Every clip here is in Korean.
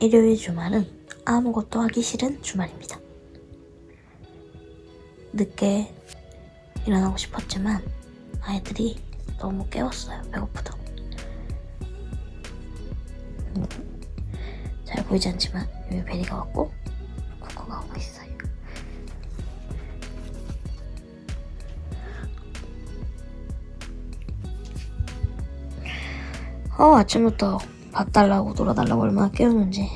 일요일 주말은 아무것도 하기 싫은 주말입니다. 늦게 일어나고 싶었지만 아이들이 너무 깨웠어요. 배고프다고. 잘 보이지 않지만 여기 베리가 왔고 코코가 오고 있어요. 어 아침부터 밥 달라고 놀아달라고 얼마나 깨우는지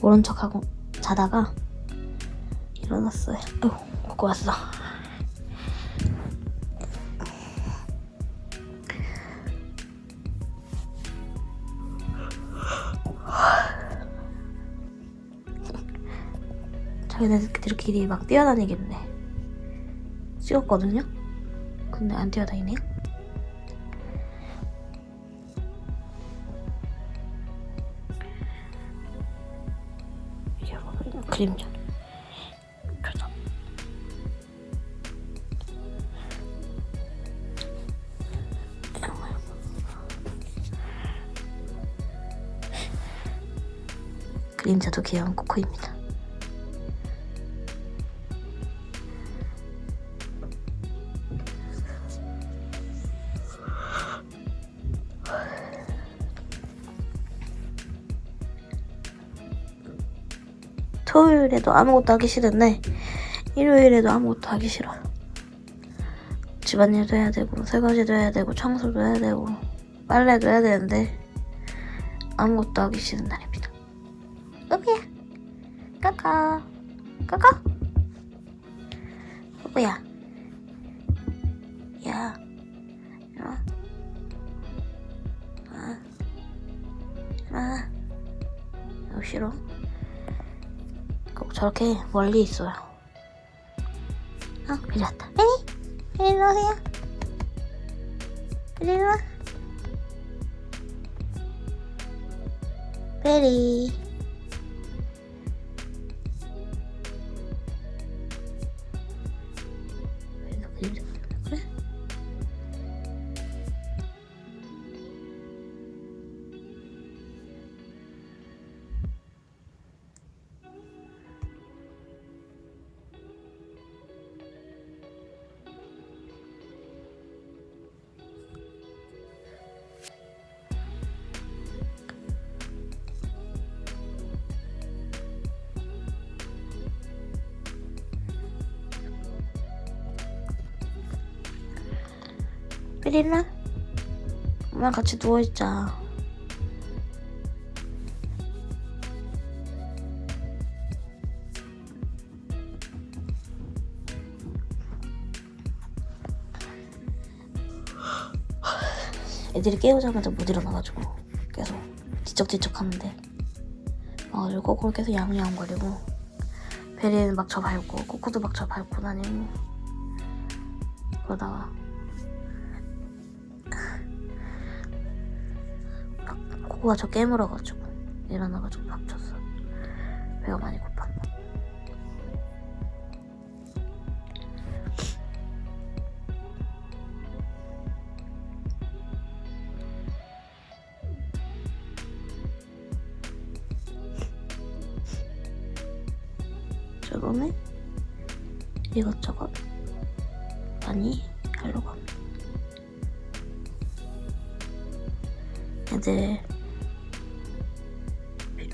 모른 척하고 자다가 일어났어요. 아이고 코코 왔어. 자기네들끼리 막 뛰어다니겠네. 찍었거든요? 근데 안 뛰어다니네요? 그림자. 그래서. 그림자도 귀여운 코코입니다. 토요일에도 아무것도 하기 싫은데 일요일에도 아무것도 하기 싫어요. 집안일도 해야 되고 설거지도 해야 되고 청소도 해야 되고 빨래도 해야 되는데 아무것도 하기 싫은 날입니다. 꾸꾸야, 까까, 까까, 꾸꾸야, 야, 저렇게 멀리 있어요. 어, 이리 왔다. 에이, 이리 오세요. 이리 와. 베리. 삐리나? 엄마랑 같이 누워있자. 애들이 깨우자마자 못 일어나가지고 계속 지적지적 하는데 막가지고 꼬꼬 계속 야무야무거리고 베리는 막 저 밟고 꼬꼬도 막 저 밟고 다니고 그러다가 코코가 저 깨물어가지고 일어나가지고 밥 줬어 배가 많이 고팠나 저번에 이것저것 많이 하려고 합니다. 애들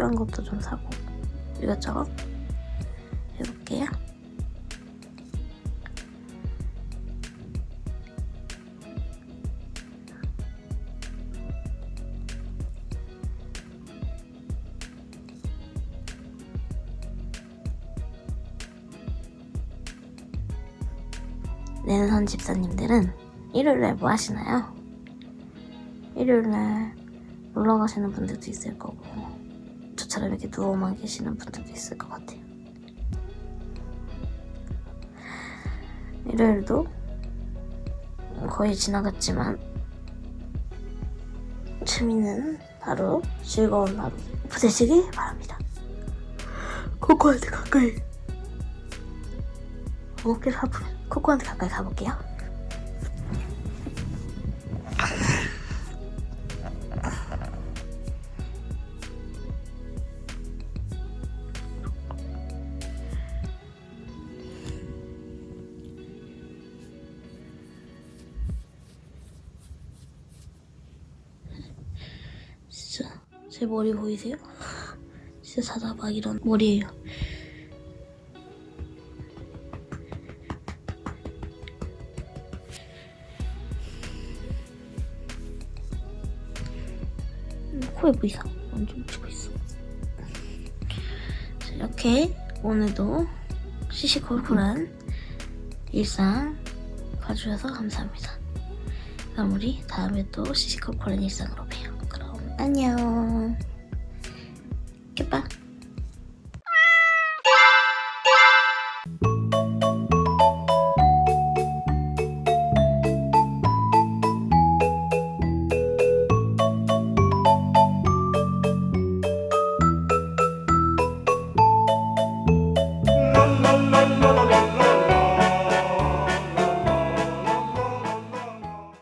필요한 것도 좀 사고 이것저것 해볼게요. 랜선 집사님들은 일요일날 뭐 하시나요? 일요일날 놀러 가시는 분들도 있을 거고 저처럼 이렇게 누워만 계시는 분들도 있을 것 같아요. 일요일도 거의 지나갔지만 재밌는 하루, 즐거운 하루 보내시길 바랍니다. 코코한테 가까이 어깨를 아프면 코코한테 가까이 가볼게요. 제 머리 보이세요? 진짜 막 이런 머리예요. 음, 코에 뭐 이상 완전 묻히고 있어. 자, 이렇게 오늘도 시시콜콜한 일상 봐주셔서 감사합니다. 그럼 우리 다음에 또 시시콜콜한 일상으로 봬요. 안녕. 굿바.